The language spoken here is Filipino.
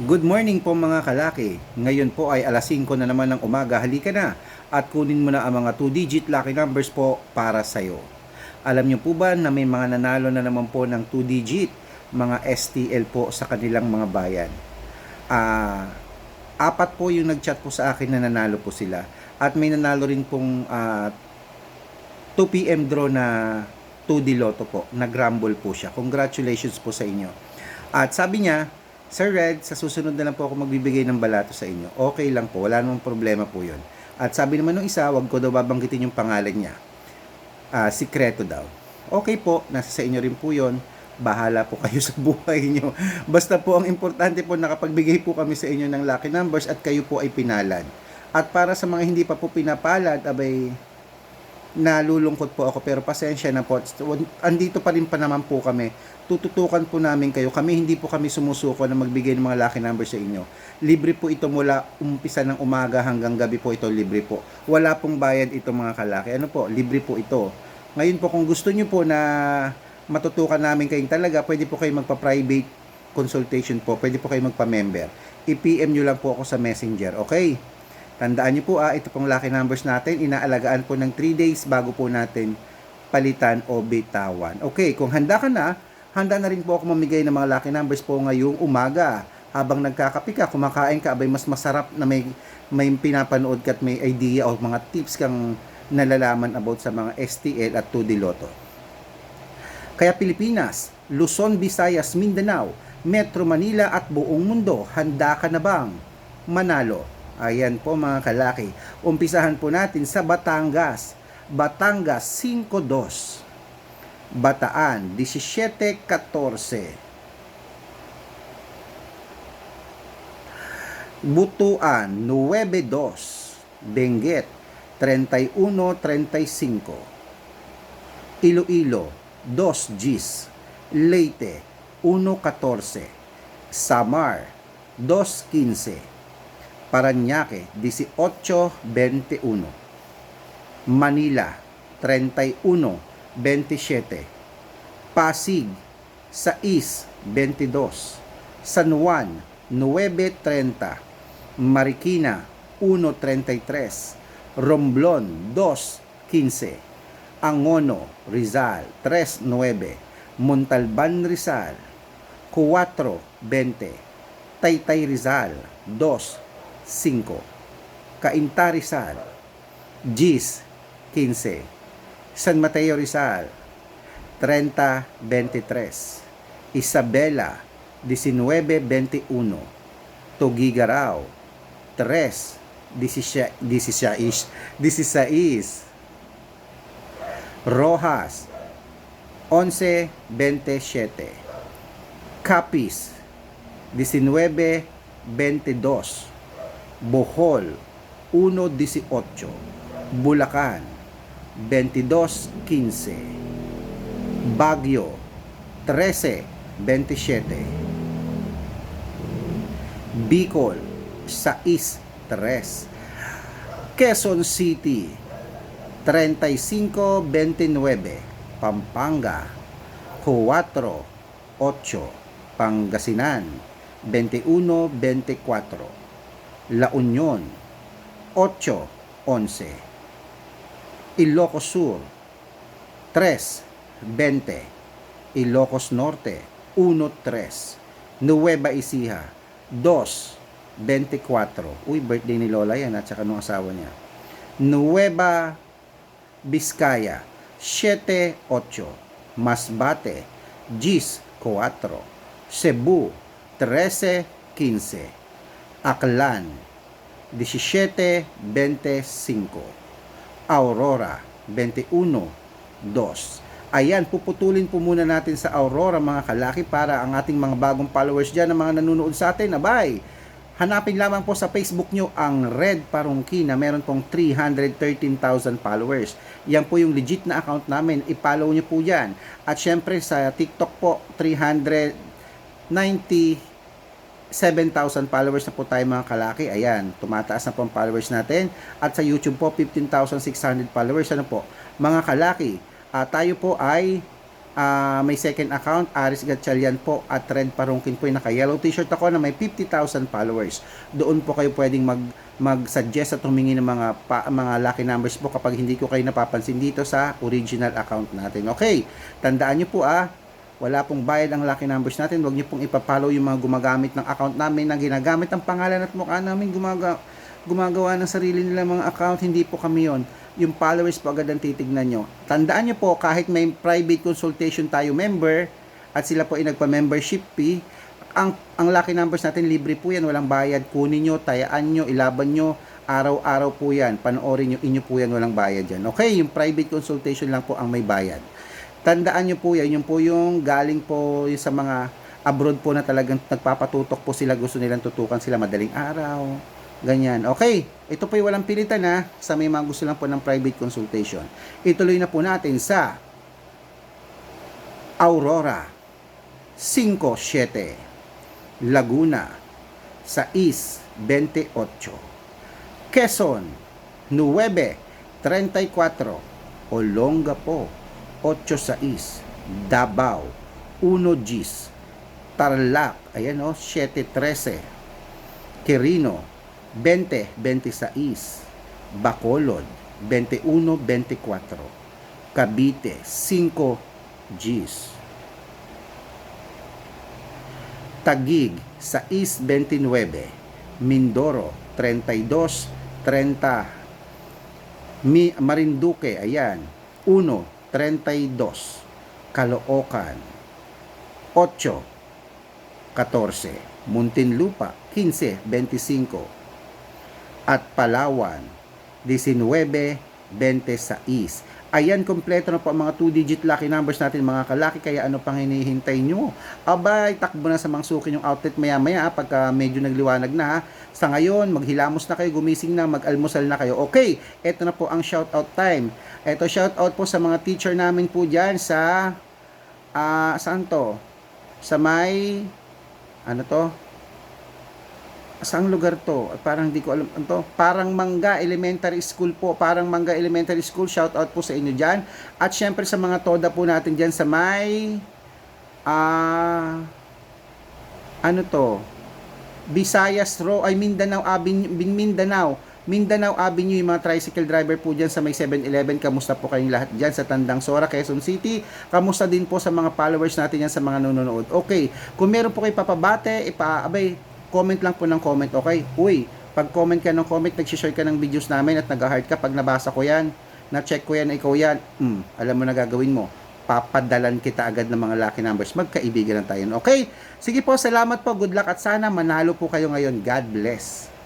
Good morning po mga kalaki. Ngayon po ay alas 5 na naman ng umaga. Halika na at kunin mo na ang mga 2-digit lucky numbers po para sa'yo. Alam niyo po ba na may mga nanalo na naman po ng 2-digit mga STL po sa kanilang mga bayan? Ah, apat po yung nagchat po sa akin na nanalo po sila. At may nanalo rin pong ah, 2 p.m. draw na 2D Lotto po. Nag-rumble po siya. Congratulations po sa inyo. At sabi niya, Sir Red, sa susunod na lang po ako magbibigay ng balato sa inyo. Okay lang po, wala namang problema po yun. At sabi naman ng isa, wag ko daw babanggitin yung pangalan niya. Ah, sikreto daw. Okay po, nasa sa inyo rin po yun. Bahala po kayo sa buhay nyo. Basta po ang importante po nakapagbigay po kami sa inyo ng lucky numbers at kayo po ay pinalad. At para sa mga hindi pa po pinapalad, abay, nalulungkot po ako pero pasensya na po. Andito pa rin pa naman po kami. Tututukan po namin kayo. Kami hindi po kami sumusuko na magbigay ng mga lucky numbers sa inyo. Libre po ito mula umpisa ng umaga hanggang gabi po ito libre po. Wala pong bayad ito mga kalaki. Ano po? Libre po ito. Ngayon po kung gusto nyo po na matutukan namin kayong talaga, pwede po kayo magpa-private consultation po. Pwede po kayo magpa-member. I-PM nyo lang po ako sa messenger. Okay? Tandaan niyo po ah, ito pong lucky numbers natin, inaalagaan po ng 3 days bago po natin palitan o bitawan. Okay, kung handa ka na, handa na rin po ako mamigay ng mga lucky numbers po ngayong umaga. Habang nagkakape ka, kumakain ka, abay mas masarap na may, may pinapanood ka at may idea o mga tips kang nalalaman about sa mga STL at 2D Lotto. Kaya Pilipinas, Luzon, Visayas, Mindanao, Metro Manila at buong mundo, handa ka na bang manalo? Ayan po mga kalaki. Umpisahan po natin sa Batangas. Batangas 5-2. Bataan 17-14. Butuan 9-2. Benguet 31-35. Iloilo 2 Gis. Leyte 1-14. Samar 2-15. Paranaque 18-21. Manila 31-27. Pasig 6-22. San Juan 9-30. Marikina 1-33. Romblon 2-15. Angono Rizal 3-9. Montalban Rizal 4-20. Taytay Rizal 2 5. Cainta Rizal, Gis, 15. San Mateo Rizal, 30-23. Isabela, 19-21. Tugigaraw, 3, 16, 16. Rojas, 11-27. Capiz, 19-22. Bohol 1.18 Bulacan 22.15 Baguio 13.27 Bicol 6.3 Quezon City 35.29 Pampanga 4.8 Pangasinan 21.24 La Union 8-11 Ilocos Sur 3-20 Ilocos Norte 1-3 Nueva Ecija 2-24 Uy, birthday ni Lola yan at saka nung asawa niya. Nueva Vizcaya 7-8 Masbate 10-4 Cebu 13-15 Aklan 17.25 Aurora 21.2 Ayan, puputulin po muna natin sa Aurora mga kalaki para ang ating mga bagong followers dyan, ang mga nanonood sa atin, abay, hanapin lamang po sa Facebook nyo ang Red Parungki na meron pong 313,000 followers. Yan po yung legit na account namin. I-follow nyo po yan. At syempre sa TikTok po, 390 7,000 followers na po tayo mga kalaki. Ayan, tumataas na po ang followers natin. At sa YouTube po, 15,600 followers. Ano po? Mga kalaki, uh, tayo po ay Ah, may second account, Aris Gatchalian po at Red Parungkin po yung naka-yellow t-shirt ako na may 50,000 followers. Doon po kayo pwedeng mag mag-suggest at humingi ng mga pa, mga lucky numbers po kapag hindi ko kayo napapansin dito sa original account natin. Okay, tandaan nyo po ah, wala pong bayad ang lucky numbers natin. Huwag nyo pong ipapollow yung mga gumagamit ng account namin na ginagamit ang pangalan at mukha namin gumaga, gumagawa ng sarili nila mga account. Hindi po kami yon yung followers po agad ang titignan nyo. Tandaan nyo po, kahit may private consultation tayo member, at sila po ay nagpa-membership fee, ang, ang lucky numbers natin, libre po yan, walang bayad. Kunin nyo, tayaan nyo, ilaban nyo, araw-araw po yan. Panoorin nyo, inyo po yan, walang bayad yan. Okay, yung private consultation lang po ang may bayad. Tandaan nyo po yan, yung po yung galing po yung sa mga abroad po na talagang nagpapatutok po sila, gusto nilang tutukan sila madaling araw, Ganyan. Okay. Ito po yung walang pilitan na sa may mga gusto lang po ng private consultation. Ituloy na po natin sa Aurora 5-7 Laguna 6-28 Quezon 9-34 Olongapo 8-6 Davao 1 Gis Tarlac ayan o 7-13 Quirino 20-26, Bacolod 21-24, Cavite 5 Gs, Tagig 6-29, Mindoro 32-30, Mi Marinduque, ayan, 1-32, Caloocan 8-14, Muntinlupa 15-25, at Palawan 19-26. Ayan, kompleto na po ang mga 2-digit lucky numbers natin mga kalaki. Kaya ano pang hinihintay nyo? Abay, takbo na sa mga sukin yung outlet maya-maya ah, pagka medyo nagliwanag na. ha. Sa ngayon, maghilamos na kayo, gumising na, mag-almusal na kayo. Okay, eto na po ang shoutout time. Eto, shoutout po sa mga teacher namin po dyan sa... ah saan to? Sa may... Ano to? Saang lugar to? Parang hindi ko alam ano to. Parang Mangga Elementary School po. Parang Mangga Elementary School. Shout out po sa inyo diyan. At syempre sa mga toda po natin diyan sa may ah ano to? Visayas Row ay Mindanao Avenue, Mindanao. Mindanao Avenue, yung mga tricycle driver po dyan sa may 7-Eleven. Kamusta po kayong lahat dyan sa Tandang Sora, Quezon City? Kamusta din po sa mga followers natin yan sa mga nanonood? Okay, kung meron po kayo papabate, ipa, abay, comment lang po ng comment, okay? Uy, pag comment ka ng comment, nag-share ka ng videos namin at nag-heart ka, pag nabasa ko yan, na-check ko yan, ikaw yan, hmm, alam mo na gagawin mo, papadalan kita agad ng mga lucky numbers. Magkaibigan lang tayo. Okay? Sige po, salamat po, good luck at sana manalo po kayo ngayon. God bless.